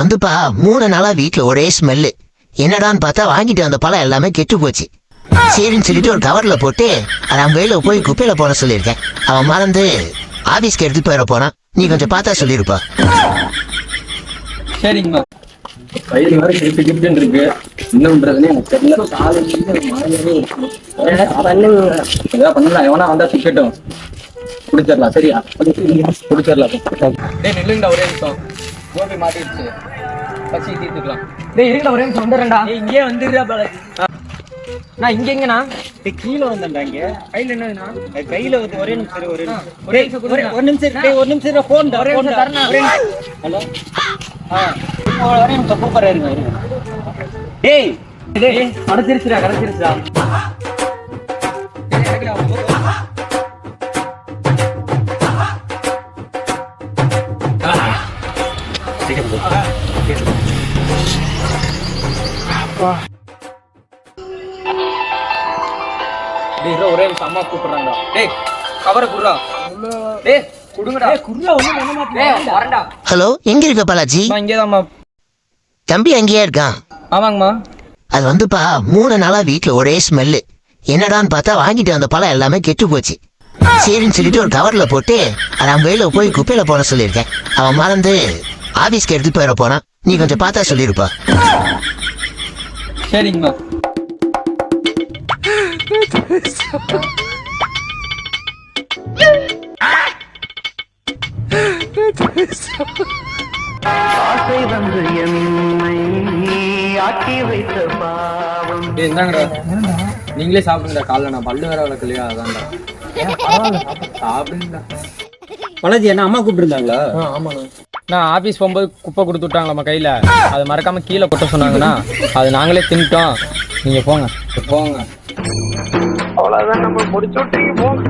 வந்துப்பா மூணு நாளா வீட்ல ஒரே ஸ்மெல்லு என்னடான்னு பார்த்தா வாங்கிட்டு வந்த பழம் எல்லாமே கெட்டு போச்சு. சரின்னு சொல்லிட்டு ஒரு கவர்ல போட்டு அதை அவன் வெளியில போய் குப்பையில போட சொல்லியிருக்கேன். அவன் மறந்து ஆபீஸ்க்கு எடுத்துட்டு போயிட போனான். நீ கொஞ்சம் பார்த்தா சொல்லிருப்பா சரிங்கம்மா. கையில் வேற இருக்கு. என்ன பண்றதுன்னு எனக்கு தெரியல. காலையில மாலையாவே இருக்கு. ஏதாவது பண்ணலாம் எவனா வந்தா திக்கட்டும் குடிச்சிடலாம். சரியா? குடிச்சிடலாம். டேய் நில்லுங்கடா ஒரே நிமிஷம். கோபி மாட்டிடுச்சு. பசி தீர்த்துக்கலாம். டேய் இருங்கடா ஒரே நிமிஷம் வந்துடுறேன்டா. இங்கே வந்துடுறா பாலாஜி நான் இங்க எங்கண்ணா? டேய், கீழே வந்தேன்டா இங்க. கையில் என்னதுண்ணா? கையில வந்து ஒரே நிமிஷம் ஒரே நிமிஷம். ஒரே நிமிஷம் ஒரே நிமிஷம் டேய், ஒரு நிமிஷம் நிமிஷம். ஹலோ? ஆ. ஒரே நிமிஷம் டேய் டேய் அடைச்சிருச்சுடா கிடைச்சிருச்சுடா டேய் இதோ ஒரே நிமிஷம் அம்மா கூப்பிடுறாங்கடா டேய் கவரை குடுறா டேய் குடுங்கடா குர்ரா ஒண்ணும் பண்ண மாட்டேன் டேய் வரேன்டா ஹலோ எங்க இருக்க பாலாஜி தம்பி அங்கேயே இருக்கான்? ஆமாங்கம்மா. அது வந்துப்பா மூணு நாளா வீட்ல ஒரே ஸ்மெல்லு என்னடான்னு பார்த்தா வாங்கிட்டு வந்த பழம் எல்லாமே கெட்டு போச்சு. சரின்னு சொல்லிட்டு ஒரு கவர்ல போட்டு அதை அவன் வெளியில போய் குப்பையில போட சொல்லியிருக்கேன். அவன் மறந்து ஆபீஸ்க்கு எடுத்துட்டு போயிட போனான் நீ கொஞ்சம் பார்த்தா சொல்லிருப்பா சரிங்கம்மா. ஆசை வந்து என்னை ஆக்கி வைத்த பாவம் டேய் இந்தாங்கடா. நீங்களே சாப்பிடுங்கடா. காலைல நான் பல்லு வேற வளர்க்கலையா? அதான்டா. சாப்பிடுங்கடா. பாலாஜி என்ன அம்மா கூப்பிட்டுருந்தாங்களா? ஆ ஆமாண்ணா. நான் ஆஃபீஸ் போகும்போது குப்பை கொடுத்து விட்டாங்களாம்மா கையில். அது மறக்காமல் கீழே கொட்ட சொன்னாங்கண்ணா அது நாங்களே தின்ட்டோம். நீங்கள் போங்க. போங்க. அவ்வளோதான் நம்ம முடிச்சு விட்டீங்க போங்க.